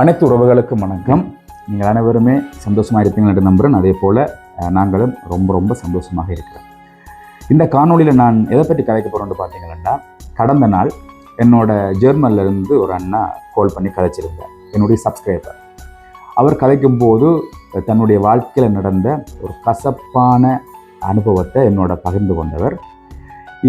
அனைத்து உறவுகளுக்கும் வணக்கம். நீங்கள் அனைவருமே சந்தோஷமாக இருப்பீங்க நம்புகிறேன் அதே போல் நாங்களும் ரொம்ப ரொம்ப சந்தோஷமாக இருக்கிறோம். இந்த காணொளியில் நான் எதை பற்றி கதைக்க போகிறோன்னு பார்த்தீங்கன்னா கடந்த நாள் என்னோட ஜெர்மன்லேருந்து ஒரு அண்ணா கால் பண்ணி கதைச்சிருந்தார். என்னுடைய சப்ஸ்கிரைபர் அவர் கதைக்கும் போது தன்னுடைய வாழ்க்கையில் நடந்த ஒரு கசப்பான அனுபவத்தை என்னோட பகிர்ந்து கொண்டவர்.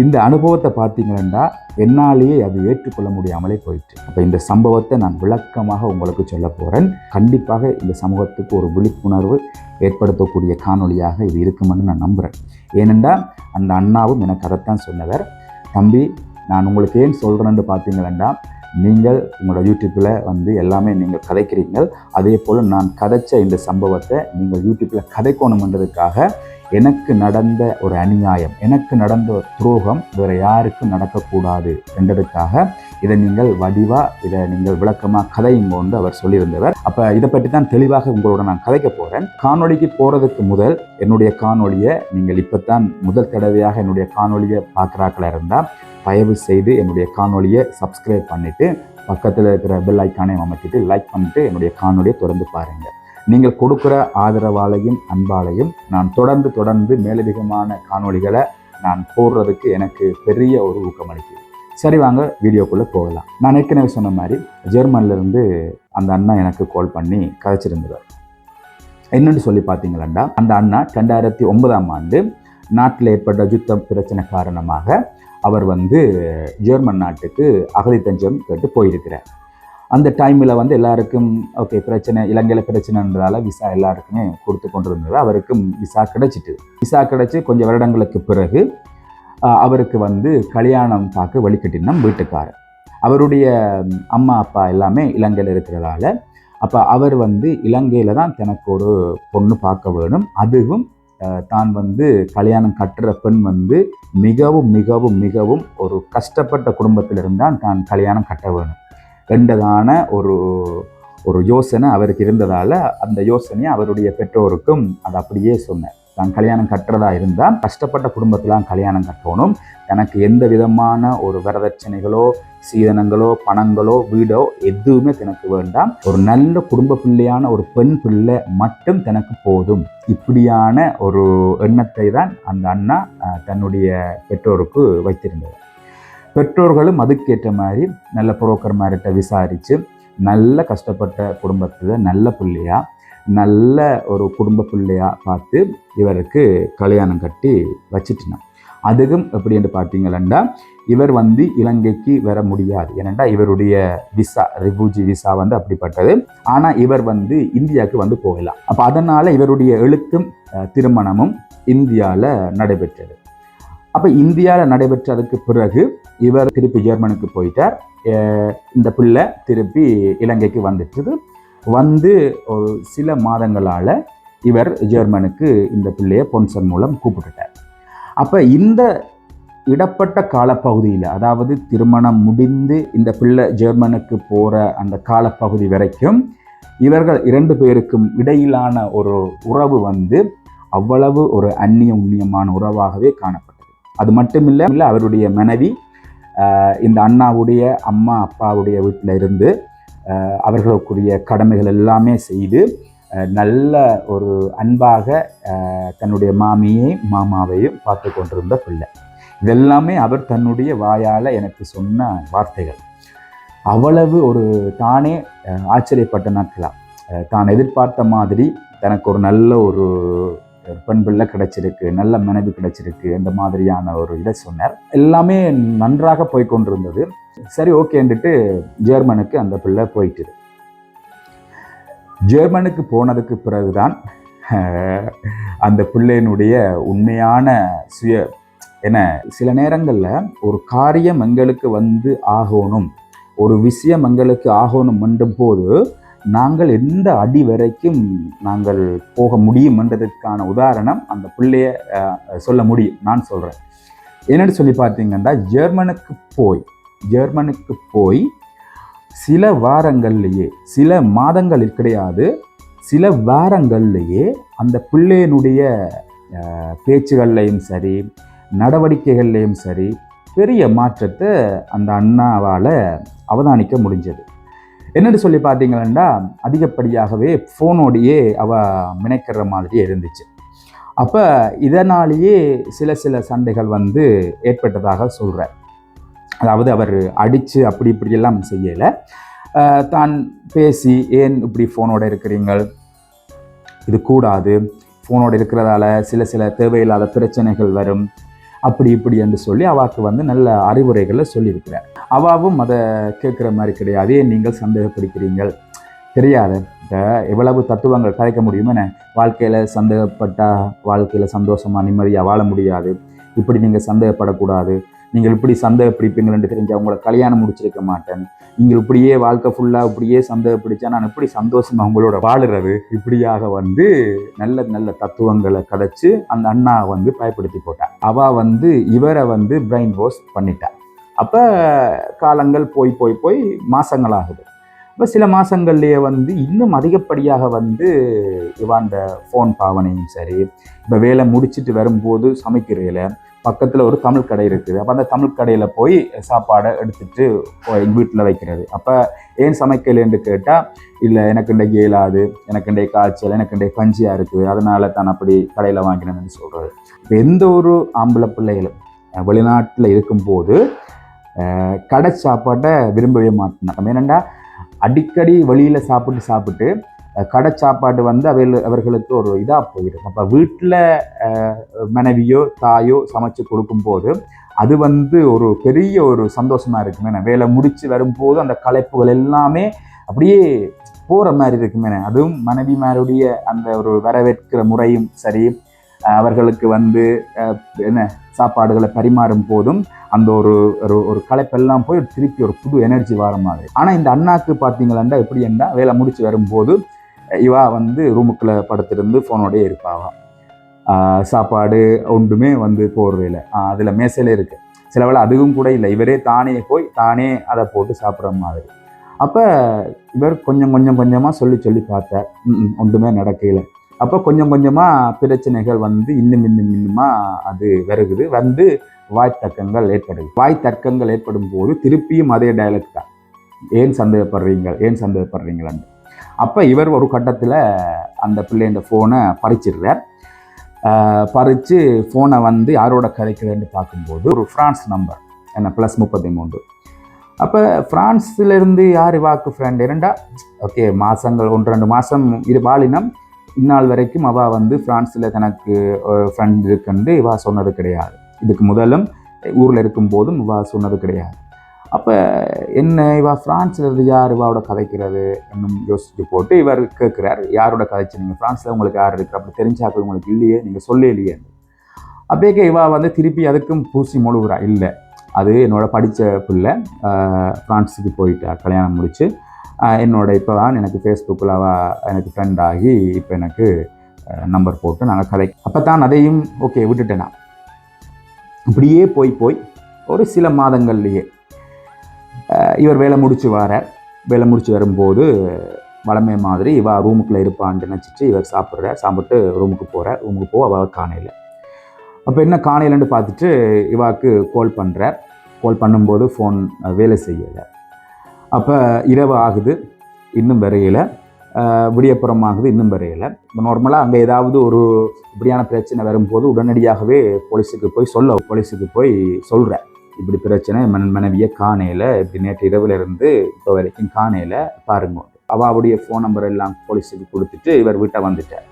இந்த அனுபவத்தை பார்த்தீங்கன்னா என்னாலேயே அது ஏற்றுக்கொள்ள முடியாமலே போயிட்டு அப்போ இந்த சம்பவத்தை நான் விளக்கமாக உங்களுக்கு சொல்ல போகிறேன் கண்டிப்பாக இந்த சமூகத்துக்கு ஒரு விழிப்புணர்வு ஏற்படுத்தக்கூடிய காணொலியாக இது இருக்குமென்னு நான் நம்புகிறேன் ஏனென்றால் அந்த அண்ணாவும் எனக்கு அதைத்தான் சொன்னவர். தம்பி நான் உங்களுக்கு ஏன் சொல்கிறேன்னு பார்த்தீங்கன்னா நீங்கள் உங்களோட யூடியூப்பில் வந்து எல்லாமே நீங்கள் கதைக்கிறீங்கள் அதே போல் நான் கதைச்ச இந்த சம்பவத்தை நீங்கள் யூடியூப்பில் கதைக்கணுமென்றதுக்காக எனக்கு நடந்த ஒரு அநியாயம் எனக்கு நடந்த ஒரு துரோகம் வேறு யாருக்கும் நடக்கக்கூடாது என்றதுக்காக இதை நீங்கள் வடிவாக இதை நீங்கள் விளக்கமாக கதையும் கொண்டு அவர் சொல்லியிருந்தவர். அப்போ இதை பற்றி தான் தெளிவாக உங்களோட நான் கதைக்க போகிறேன் காணொலிக்கு போகிறதுக்கு முதல் என்னுடைய காணொலியை நீங்கள் இப்போ தான் முதல் தடவையாக என்னுடைய காணொலியை பார்க்குறாக்களா இருந்தால் தயவு செய்து என்னுடைய காணொலியை சப்ஸ்கிரைப் பண்ணிவிட்டு பக்கத்தில் இருக்கிற பெல் ஐக்கானையும் அமைச்சிட்டு லைக் பண்ணிட்டு என்னுடைய காணொலியை தொடர்ந்து பாருங்கள் நீங்கள் கொடுக்குற ஆதரவாலையும் அன்பாலையும் நான் தொடர்ந்து தொடர்ந்து மேலதிகமான காணொளிகளை நான் போடுறதுக்கு எனக்கு பெரிய ஒரு ஊக்கம் அளிக்குது. சரி வாங்க வீடியோக்குள்ளே போகலாம். நான் ஏற்கனவே சொன்ன மாதிரி ஜெர்மன்லேருந்து அந்த அண்ணா எனக்கு கால் பண்ணி கதைச்சிருந்தார். என்னென்னு சொல்லி பார்த்தீங்களா அந்த அண்ணா ரெண்டாயிரத்தி ஒன்பதாம் ஆண்டு நாட்டில் ஏற்பட்ட யுத்த பிரச்சனை காரணமாக அவர் வந்து ஜெர்மன் நாட்டுக்கு அகதி தஞ்சம் கேட்டு போயிருக்கிறார். அந்த டைமில் வந்து எல்லாருக்கும் ஓகே பிரச்சனை இலங்கையில் பிரச்சனைன்றதால விசா எல்லாருக்குமே கொடுத்து கொண்டு இருந்தது அவருக்கும் விசா கிடைச்சிட்டு. விசா கிடைச்சி கொஞ்சம் வருடங்களுக்கு பிறகு அவருக்கு வந்து கல்யாணம் பார்க்க வழிகட்டினோம் வீட்டுக்காரர். அவருடைய அம்மா அப்பா எல்லாமே இலங்கையில் இருக்கிறதால அப்போ அவர் வந்து இலங்கையில் தான் தனக்கு ஒரு பொண்ணு பார்க்க வேணும். அதுவும் தான் வந்து கல்யாணம் கட்டுற பெண் வந்து மிகவும் மிகவும் மிகவும் ஒரு கஷ்டப்பட்ட குடும்பத்திலிருந்தான் தான் கல்யாணம் கட்ட வேணும். என்றதான ஒரு ஒரு யோசனை அவருக்கு இருந்ததால் அந்த யோசனையை அவருடைய பெற்றோருக்கும் அது அப்படியே சொன்னேன் தான் கல்யாணம் கட்டுறதா இருந்தால் கஷ்டப்பட்ட குடும்பத்திலாம் கல்யாணம் கட்டணும். எனக்கு எந்த விதமான ஒரு வரதட்சணைகளோ சீதனங்களோ பணங்களோ வீடோ எதுவுமே தனக்கு வேண்டாம். ஒரு நல்ல குடும்ப பிள்ளையான ஒரு பெண் பிள்ளை மட்டும் தனக்கு போதும். இப்படியான ஒரு எண்ணத்தை தான் அந்த அண்ணா தன்னுடைய பெற்றோருக்கு வைத்திருந்தது. பெற்றோர்களும் அதுக்கேற்ற மாதிரி நல்ல புரோக்கர் மாதிரிட்ட விசாரித்து நல்ல கஷ்டப்பட்ட குடும்பத்தில் நல்ல பிள்ளையா நல்ல ஒரு குடும்ப பிள்ளையா பார்த்து இவருக்கு கல்யாணம் கட்டி வச்சிட்டினான் அதுக்கும் எப்படி என்று பார்த்தீங்களா இவர் வந்து இலங்கைக்கு வர முடியாது. ஏனென்றா இவருடைய விசா ரிஃப்யூஜி விசா வந்து அப்படிப்பட்டது. ஆனால் இவர் வந்து இந்தியாவுக்கு வந்து போகலாம் அப்போ அதனால் இவருடைய எழுத்தும் திருமணமும் இந்தியாவில் நடைபெற்றது. அப்போ இந்தியாவில் நடைபெற்றதுக்கு பிறகு இவர் திருப்பி ஜெர்மனுக்கு போயிட்டார். இந்த பிள்ளை திருப்பி இலங்கைக்கு வந்துட்டுது. வந்து ஒரு சில மாதங்களால் இவர் ஜெர்மனுக்கு இந்த பிள்ளையை பொன்சன் மூலம் கூப்பிட்டுட்டார். அப்போ இந்த இடப்பட்ட காலப்பகுதியில் அதாவது திருமணம் முடிந்து இந்த பிள்ளை ஜெர்மனுக்கு போகிற அந்த காலப்பகுதி வரைக்கும் இவர்கள் இரண்டு பேருக்கும் இடையிலான ஒரு உறவு வந்து அவ்வளவு ஒரு அந்நிய உண்ணியமான உறவாகவே காணப்பட்டது. அது மட்டும் இல்லை இல்லை அவருடைய மனைவி இந்த அண்ணாவுடைய அம்மா அப்பாவுடைய வீட்டில் இருந்து அவர்களுக்குரிய கடமைகள் எல்லாமே செய்து நல்ல ஒரு அன்பாக தன்னுடைய மாமியையும் மாமாவையும் பார்த்து கொண்டிருந்த பிள்ளை. இதெல்லாமே அவர் தன்னுடைய வாயால் எனக்கு சொன்ன வார்த்தைகள். அவ்வளவு ஒரு தானே ஆச்சரியப்பட்ட நாட்களாக தான் எதிர்பார்த்த மாதிரி தனக்கு ஒரு நல்ல ஒரு பெண் பிள்ளை கிடைச்சிருக்கு நல்ல மனைவி கிடைச்சிருக்கு இந்த மாதிரியான ஒரு இதை சொன்னார். எல்லாமே நன்றாக போய்கொண்டிருந்தது சரி ஓகேன்ட்டு ஜெர்மனுக்கு அந்த பிள்ளை போயிட்டு ஜெர்மனுக்கு போனதுக்கு பிறகுதான் அந்த பிள்ளையினுடைய உண்மையான சுய என்ன சில நேரங்களில் ஒரு காரியம் எங்களுக்கு வந்து ஆகணும் ஒரு விஷயம் எங்களுக்கு ஆகணும் போது நாங்கள் எந்த அடி வரைக்கும் நாங்கள் போக முடியும் என்றதற்கான உதாரணம் அந்த பிள்ளைய சொல்ல முடியும். நான் சொல்கிறேன் என்னென்னு சொல்லி பார்த்தீங்கன்னா ஜெர்மனுக்கு போய் ஜெர்மனுக்கு போய் சில வாரங்கள்லேயே சில மாதங்களில் கிடையாது சில வாரங்கள்லேயே அந்த பிள்ளையினுடைய பேச்சுகள்லையும் சரி நடவடிக்கைகள்லையும் சரி பெரிய மாற்றத்தை அந்த அண்ணாவால் அவதானிக்க முடிஞ்சது. என்னன்னு சொல்லி பார்த்தீங்கன்னா அதிகப்படியாகவே ஃபோனோடையே அவ மினைக்கிற மாதிரியே இருந்துச்சு. அப்போ இதனாலேயே சில சில சண்டைகள் வந்து ஏற்பட்டதாக சொல்கிறார் அதாவது அவர் அடித்து அப்படி இப்படியெல்லாம் செய்யலை. தான் பேசி ஏன் இப்படி ஃபோனோட இருக்கிறீங்கள்? இது கூடாது. ஃபோனோட இருக்கிறதால சில சில தேவையில்லாத பிரச்சனைகள் வரும். அப்படி இப்படி என்று சொல்லி அவாக்கு வந்து நல்ல அறிவுரைகளை சொல்லியிருக்கிறார். அவாவும் அதை கேட்குற மாதிரி கிடையாது. ஏன் நீங்கள் சந்தேகப்படுகிறீங்கள் தெரியாது. எவ்வளவு தத்துவங்கள் கதைக்க முடியுமே வாழ்க்கையில் சந்தேகப்பட்டால் வாழ்க்கையில் சந்தோஷமாக நிம்மதியாக வாழ முடியாது. இப்படி நீங்கள் சந்தேகப்படக்கூடாது. நீங்கள் இப்படி சந்தேகப்பிடிப்பீங்கள்னு தெரிஞ்சு அவங்கள கல்யாணம் முடிச்சிருக்க மாட்டேன். நீங்கள் இப்படியே வாழ்க்கை ஃபுல்லாக இப்படியே சந்தேகப்பிடிச்சா? நான் எப்படி சந்தோஷமாக அவங்களோட வாழுறது? இப்படியாக வந்து நல்ல நல்ல தத்துவங்களை கதைச்சு அந்த அண்ணா வந்து பயப்படுத்தி போட்டார் அவ வந்து இவரை வந்து பிரெயின் வாஷ் பண்ணிட்டார் அப்போ காலங்கள் போய் போய் போய் மாசங்கள் ஆகுது. இப்போ சில மாதங்கள்லேயே வந்து இன்னும் அதிகப்படியாக வந்து இவாண்ட ஃபோன் பாவனையும் சரி இப்போ வேலை முடிச்சுட்டு வரும்போது சமைக்கிறதில் பக்கத்தில் ஒரு தமிழ் கடை இருக்குது. அப்போ அந்த தமிழ் கடையில் போய் சாப்பாடை எடுத்துட்டு எங்கள் வீட்டில் வைக்கிறது. அப்போ ஏன் சமைக்கலைன்னு கேட்டால் இல்லை எனக்கு இண்டை இயலாது எனக்கு இண்டை காய்ச்சல் எனக்கு இண்டை கஞ்சியாக இருக்குது அதனால தான் அப்படி கடையில் வாங்கினேன்னு சொல்கிறது இப்போ எந்த ஒரு ஆம்பளை பிள்ளைகளும் வெளிநாட்டில் இருக்கும்போது கடை சாப்பாட்டை விரும்பவே மாட்டேன். ஏனெண்டா அடிக்கடி வெளியில் சாப்பிட்டு சாப்பிட்டு கடை சாப்பாடு வந்து அவர்கள் அவர்களுக்கு ஒரு இதாக போயிடும். அப்போ வீட்டில் மனைவியோ தாயோ சமைச்சு கொடுக்கும்போது அது வந்து ஒரு பெரிய ஒரு சந்தோஷமாக இருக்குமே வேலை முடித்து வரும்போது அந்த களைப்புகள் எல்லாமே அப்படியே போகிற மாதிரி இருக்குமே அதுவும் மனைவிமாருடைய அந்த ஒரு வரவேற்கிற முறையும் சரி அவர்களுக்கு வந்து என்ன சாப்பாடுகளை பரிமாறும் போதும் அந்த ஒரு ஒரு ஒரு களைப்பெல்லாம் போய் திருப்பி ஒரு புது எனர்ஜி வர மாதிரி. ஆனால் இந்த அண்ணாக்கு பார்த்தீங்களா எப்படி என்ன வேலை முடிச்சு வரும்போது இவா வந்து ரூமுக்குள்ளே படுத்திருந்து ஃபோனோடய இருப்பாவா சாப்பாடு ஒன்றுமே வந்து போடுறதில்ல. அதில் மேசையில் இருக்குது சில வேளை அதுவும் கூட இல்லை. இவரே தானே போய் தானே அதை போட்டு சாப்பிட்ற மாதிரி. அப்போ இவர் கொஞ்சம் கொஞ்சம் கொஞ்சமாக சொல்லி சொல்லி பார்த்தார். ஒன்றுமே நடக்கலை அப்போ கொஞ்சம் கொஞ்சமாக பிரச்சனைகள் வந்து இன்னும் இன்னும் இன்னுமா அது வருகுது. வந்து வாய் தர்க்கங்கள் ஏற்படுது. வாய் தர்க்கங்கள் ஏற்படும் போது திருப்பியும் அதே டைலக்ட் தான். ஏன் சந்தேகப்படுறீங்க ஏன் சந்தேகப்படுறீங்களான்னு அப்போ இவர் ஒரு கட்டத்தில் அந்த பிள்ளைண்ட ஃபோனை பறிச்சிடுறார். பறித்து ஃபோனை வந்து யாரோட கதைக்கிறேன்னு பார்க்கும்போது ஒரு ஃப்ரான்ஸ் நம்பர் என்ன ப்ளஸ் முப்பத்தி மூன்று. அப்போ ஃப்ரான்ஸ்லேருந்து யார் வாக்கு ஃப்ரெண்ட் இரண்டா? ஓகே மாதங்கள் ஒன்று ரெண்டு மாதம் இரு பாலினம். இந்நாள் வரைக்கும் அவள் வந்து ஃப்ரான்ஸில் தனக்கு ஃப்ரெண்ட் இருக்குன்னு இவா சொன்னது கிடையாது. இதுக்கு முதலும் ஊரில் இருக்கும்போதும் இவா சொன்னது கிடையாது. அப்போ என்ன இவா ஃப்ரான்ஸில் இருந்து யார் இவாவோட கதைக்கிறது என்னும் யோசிச்சு போட்டு இவர் கேட்குறார் யாரோட கதைச்சு? நீங்கள் ஃப்ரான்ஸில் உங்களுக்கு யார் இருக்குது அப்படி தெரிஞ்சாக்க உங்களுக்கு இல்லையே நீங்கள் சொல்லலையே. அப்படியே இவா வந்து திருப்பி அதுக்கும் பூசி முழுகுறா இல்லை அது என்னோட படித்த பிள்ளை ஃப்ரான்ஸுக்கு போயிட்டா கல்யாணம் முடித்து என்னோட இப்போ தான் எனக்கு ஃபேஸ்புக்கில் எனக்கு ஃப்ரெண்ட் ஆகி இப்போ எனக்கு நம்பர் போட்டு நாங்கள் கதை அப்போ தான் அதையும் ஓகே விட்டுட்டேன். நான் இப்படியே போய் போய் ஒரு சில மாதங்கள்லேயே இவர் வேலை முடிச்சு வரார் வேலை முடிச்சு வரும்போது வளமை மாதிரி இவா ரூமுக்குள்ளே இருப்பான்னு நினச்சிட்டு இவர் சாப்பிட்றார் சாப்பிட்டு ரூமுக்கு போகிறார் ரூமுக்கு போக அவள் காணையில் அப்போ என்ன காணையிலன்னு பார்த்துட்டு இவாக்கு கால் பண்ணுறார் கால் பண்ணும்போது ஃபோன் வேலை செய்யலை. அப்போ இரவு ஆகுது இன்னும் வரையில். விடியப்புறம் ஆகுது இன்னும் வரையில். நார்மலாக அங்கே ஏதாவது ஒரு இப்படியான பிரச்சனை வரும்போது உடனடியாகவே போலீஸுக்கு போய் சொல்ல போலீஸுக்கு போய் சொல்கிறேன் இப்படி பிரச்சனை மன் மனைவியை காணையில் இப்படி நேற்று இரவுலேருந்து இருந்து இப்போ வரைக்கும் காணையில் பாருங்க. அவாவுடைய ஃபோன் நம்பர் எல்லாம் போலீஸுக்கு கொடுத்துட்டு இவர் வீட்டை வந்துட்டார்.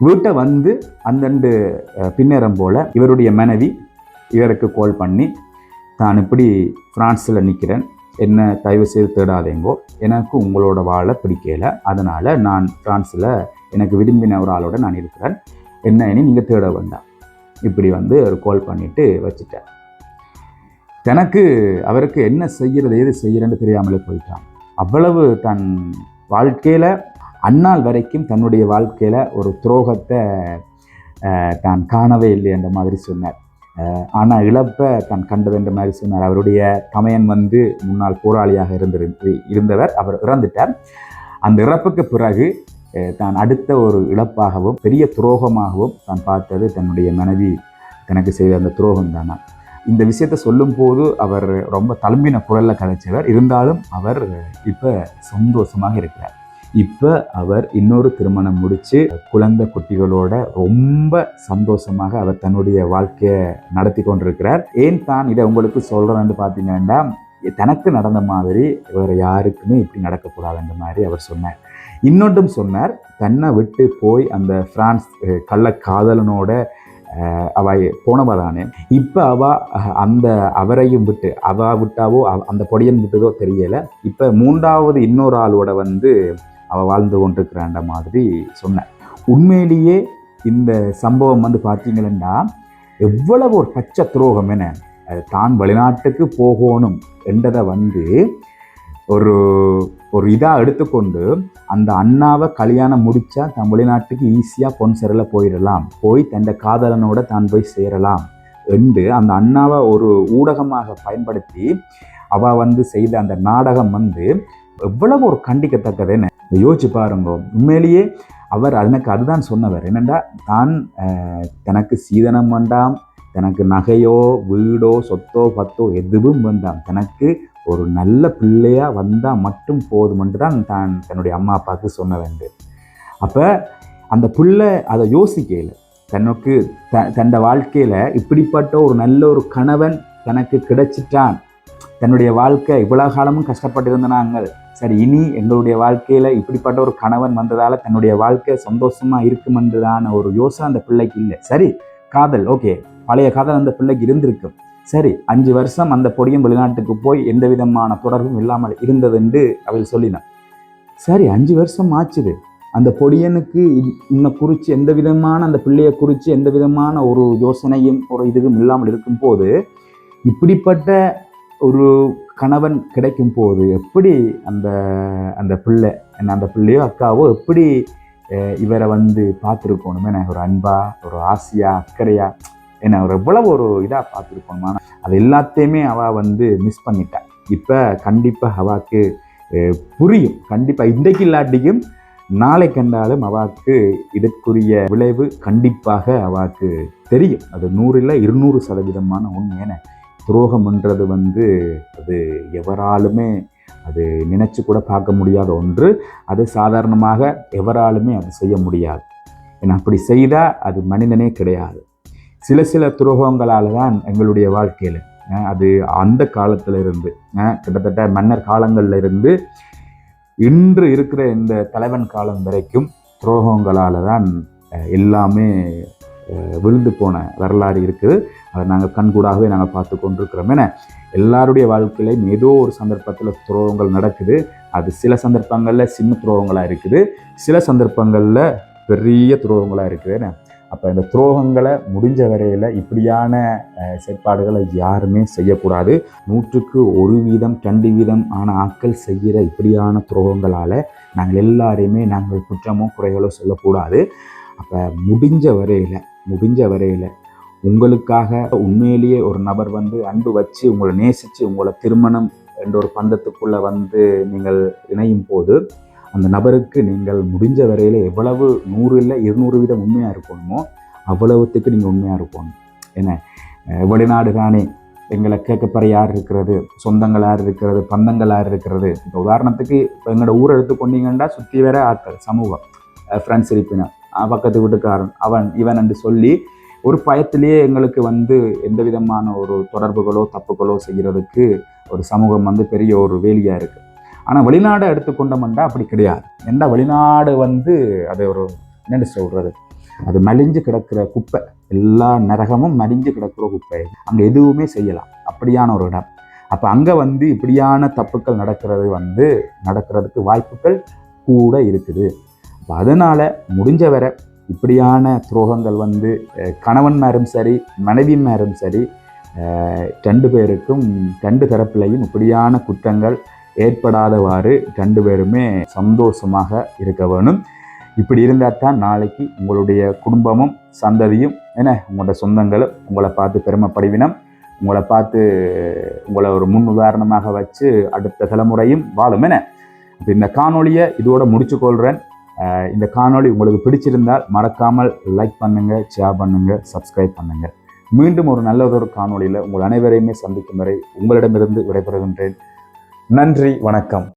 வீட்டை வந்து அந்தண்டு பின்னேறம் போல் இவருடைய மனைவி இவருக்கு கால் பண்ணி தான் இப்படி ஃப்ரான்ஸில் நிற்கிறேன் என்ன தயவு செய்து தேடாதேங்கோ. எனக்கு உங்களோட வாழை பிடிக்கல. அதனால் நான் ஃப்ரான்ஸில் எனக்கு விரும்பின ஒரு ஆளோட நான் இருக்கிறேன். என்ன இனி நீங்கள் தேட வேண்டாம் இப்படி வந்து ஒரு கால் பண்ணிவிட்டு வச்சுட்டேன். தனக்கு அவருக்கு என்ன செய்கிறது எது செய்கிறேன்னு தெரியாமலே போயிட்டான். அவ்வளவு தன் வாழ்க்கையில் அந்நாள் வரைக்கும் தன்னுடைய வாழ்க்கையில் ஒரு துரோகத்தை தான் காணவே இல்லை என்ற மாதிரி சொன்னார். ஆனால் இழப்பை தான் கண்டது என்ற மாதிரி சொன்னார் அவருடைய தமையன் வந்து முன்னாள் போராளியாக இருந்திருந்து இருந்தவர் அவர் இறந்துட்டார். அந்த இறப்புக்கு பிறகு தான் அடுத்த ஒரு இழப்பாகவும் பெரிய துரோகமாகவும் தான் பார்த்தது தன்னுடைய மனைவி தனக்கு செய்த அந்த துரோகம் தானா. இந்த விஷயத்த சொல்லும்போது அவர் ரொம்ப தழும்பின குரலில் கதைச்சவர் இருந்தாலும் அவர் இப்போ சந்தோஷமாக இருக்கிறார். இப்போ அவர் இன்னொரு திருமணம் முடித்து குழந்தை குட்டிகளோட ரொம்ப சந்தோஷமாக அவர் தன்னுடைய வாழ்க்கையை நடத்தி கொண்டிருக்கிறார். ஏன் தான் இதை உங்களுக்கு சொல்கிறேன்னு பார்த்தீங்கன்னா தனக்கு நடந்த மாதிரி வேறு யாருக்குமே இப்படி நடக்கக்கூடாதுன்ற மாதிரி அவர் சொன்னார். இன்னொன்றும் சொன்னார் தன்னை விட்டு போய் அந்த பிரான்ஸ் கள்ளக்காதலனோட அவ போனவ தானே. இப்போ அவ அந்த அவரையும் விட்டு அவ விட்டாவோ அந்த பொடியன் விட்டதோ தெரியல. இப்போ மூன்றாவது இன்னொரு ஆளோட வந்து அவள் வாழ்ந்து கொண்டிருக்கிறான்ற மாதிரி சொன்னேன். உண்மையிலேயே இந்த சம்பவம் வந்து பார்த்தீங்கன்னா எவ்வளவு ஒரு பச்சை துரோகம் என அது தான் வெளிநாட்டுக்கு போகணும் என்றதை வந்து ஒரு ஒரு இதாக எடுத்துக்கொண்டு அந்த அண்ணாவை கல்யாணம் முடித்தா தன் வெளிநாட்டுக்கு ஈஸியாக பொன் சிறையில் போயிடலாம். போய் தன் காதலனோட தான் போய் சேரலாம் என்று அந்த அண்ணாவை ஒரு ஊடகமாக பயன்படுத்தி அவள் வந்து செய்த அந்த நாடகம் வந்து எவ்வளவு ஒரு கண்டிக்கத்தக்கதுன்னு யோசிச்சு பாருங்க. உண்மையிலேயே அவர் எனக்கு அதுதான் சொன்னவர். என்னென்னா தான் தனக்கு சீதனம் வேண்டாம் தனக்கு நகையோ வீடோ சொத்தோ பத்தோ எதுவும் வேண்டாம் தனக்கு ஒரு நல்ல பிள்ளையாக வந்தால் மட்டும் போதுமென்று தான் தான் தன்னுடைய அம்மா அப்பாவுக்கு சொன்ன வேண்டும் அப்போ அந்த பிள்ளை அதை யோசிக்கல. தனக்கு த தன்னோட வாழ்க்கையில் இப்படிப்பட்ட ஒரு நல்ல ஒரு கணவன் தனக்கு கிடைச்சிட்டான். தன்னுடைய வாழ்க்கை இவ்வளோ காலமும் கஷ்டப்பட்டிருந்த நாங்கள். சரி இனி எங்களுடைய வாழ்க்கையில் இப்படிப்பட்ட ஒரு கணவன் வந்ததால் தன்னுடைய வாழ்க்கை சந்தோஷமாக இருக்குமென்றதான ஒரு யோசனை அந்த பிள்ளைக்கு இல்லை. சரி காதல் ஓகே பழைய காதல் அந்த பிள்ளைக்கு இருந்திருக்கும் சரி அஞ்சு வருஷம் அந்த பொடியும் வெளிநாட்டுக்கு போய் எந்த விதமான தொடர்பும் இல்லாமல் இருந்தது என்று அவள் சொல்லினான் சரி அஞ்சு வருஷம் ஆச்சுது. அந்த பொடியனுக்கு இன்னை குறித்து எந்த விதமான அந்த பிள்ளையை குறித்து எந்த விதமான ஒரு யோசனையும் ஒரு இதுவும் இல்லாமல் இருக்கும்போது இப்படிப்பட்ட ஒரு கணவன் கிடைக்கும் போது எப்படி அந்த அந்த பிள்ளை என்ன அந்த பிள்ளையோ அக்காவோ எப்படி இவரை வந்து பார்த்துருக்கணும்? என்ன ஒரு அன்பா ஒரு ஆசையா அக்கறையா என்ன ஒரு எவ்வளவு ஒரு இதாக பார்த்துருக்கணும்? ஆனால் அது எல்லாத்தையுமே அவள் வந்து மிஸ் பண்ணிட்டா. இப்போ கண்டிப்பாக அவாக்கு புரியும். கண்டிப்பாக இன்றைக்கு இல்லாட்டியும் நாளை கண்டாலும் அவாக்கு இதற்குரிய விளைவு கண்டிப்பாக அவாக்கு தெரியும். அது நூறில் இருநூறு சதவீதமான உண்மை ஏன்னா துரோகம்ன்றது வந்து அது எவராலுமே அது நினச்சி கூட பார்க்க முடியாத ஒன்று. அது சாதாரணமாக எவராலுமே அது செய்ய முடியாது. ஏன்னா அப்படி செய்தால் அது மனிதனே கிடையாது. சில சில துரோகங்களால் தான் எங்களுடைய வாழ்க்கையில் அது அந்த காலத்தில் இருந்து கிட்டத்தட்ட மன்னர் காலங்களில் இருந்து இன்று இருக்கிற இந்த தலைவன் காலம் வரைக்கும் துரோகங்களால் தான் எல்லாமே விழுந்து போன வரலாறு இருக்குது. அதை நாங்கள் கண்கூடாகவே நாங்கள் பார்த்து கொண்டிருக்கிறோம் என எல்லாருடைய வாழ்க்கையிலையும் ஏதோ ஒரு சந்தர்ப்பத்தில் துரோகங்கள் நடக்குது. அது சில சந்தர்ப்பங்களில் சின்ன துரோகங்களாக இருக்குது. சில சந்தர்ப்பங்களில் பெரிய துரோகங்களாக இருக்குது என்ன அப்போ இந்த துரோகங்களை முடிஞ்ச வரையில் இப்படியான செயற்பாடுகளை யாருமே செய்யக்கூடாது. நூற்றுக்கு ஒரு வீதம் ரெண்டு வீதம் ஆன ஆட்கள் செய்கிற இப்படியான துரோகங்களால் நாங்கள் எல்லாரையுமே நாங்கள் குற்றமோ குறைகளோ சொல்லக்கூடாது. அப்போ முடிஞ்ச வரையில் முடிஞ்ச வரையில் உங்களுக்காக உண்மையிலேயே ஒரு நபர் வந்து அன்பு வச்சு உங்களை நேசித்து உங்களை திருமணம் என்ற ஒரு பந்தத்துக்குள்ளே வந்து நீங்கள் இணையும் போது அந்த நபருக்கு நீங்கள் முடிஞ்ச வரையில் எவ்வளவு நூறு இல்லை இருநூறு வீதம் உண்மையாக இருக்கணுமோ அவ்வளவுத்துக்கு நீங்கள் உண்மையாக இருக்கணும். என்ன வெளிநாடு தானே. எங்களை கேட்கப்பற யார் இருக்கிறது? சொந்தங்கள் யார் இருக்கிறது? பந்தங்கள் யார் இருக்கிறது? இப்போ உதாரணத்துக்கு இப்போ எங்களோட ஊரை எடுத்துக்கொண்டீங்கன்னா சுற்றி வேற ஆட்கள் சமூகம் ஃப்ரெண்ட்ஸ் இருப்பினர். பக்கத்து வீட்டுக்காரன் அவன் இவன் என்று சொல்லி ஒரு பயத்திலேயே எங்களுக்கு வந்து எந்த விதமான ஒரு தொடர்புகளோ தப்புகளோ செய்கிறதுக்கு ஒரு சமூகம் வந்து பெரிய ஒரு வேலியாக இருக்குது ஆனால் வெளிநாடை எடுத்துக்கொண்டோம்னா அப்படி கிடையாது. ஏன்னா வெளிநாடு வந்து அது ஒரு என்னென்னு சொல்கிறது அது மலிஞ்சு கிடக்கிற குப்பை. எல்லா நரகமும் மலிஞ்சு கிடக்கிற குப்பை. அங்கே எதுவுமே செய்யலாம். அப்படியான ஒரு இடம். அப்போ அங்கே வந்து இப்படியான தப்புக்கள் நடக்கிறது வந்து நடக்கிறதுக்கு வாய்ப்புகள் கூட இருக்குது. அதனால் முடிஞ்ச வரை இப்படியான துரோகங்கள் வந்து கணவன் கணவன்மாரும் சரி மனைவிமாரும் சரி ரெண்டு பேருக்கும் ரெண்டு தரப்பிலையும் இப்படியான குற்றங்கள் ஏற்படாதவாறு ரெண்டு பேருமே சந்தோஷமாக இருக்க வேணும். இப்படி இருந்தால் தான் நாளைக்கு உங்களுடைய குடும்பமும் சந்ததியும் என்ன உங்களோட சொந்தங்களும் உங்களை பார்த்து பெருமைப்படுவினம். உங்களை பார்த்து உங்களை ஒரு முன் உதாரணமாக வச்சு அடுத்த தலைமுறையும் வாழும் என்ன. இப்போ இந்த காணொலியை இதோட முடிச்சு கொள்கிறேன் இந்த காணொளி உங்களுக்கு பிடிச்சிருந்தால் மறக்காமல் லைக் பண்ணுங்கள் ஷேர் பண்ணுங்கள் சப்ஸ்கிரைப் பண்ணுங்கள் மீண்டும் ஒரு நல்லதொரு காணொளியில் உங்கள் அனைவரையுமே சந்திக்கும் வரை உங்களிடமிருந்து விடைபெறுகின்றேன். நன்றி வணக்கம்.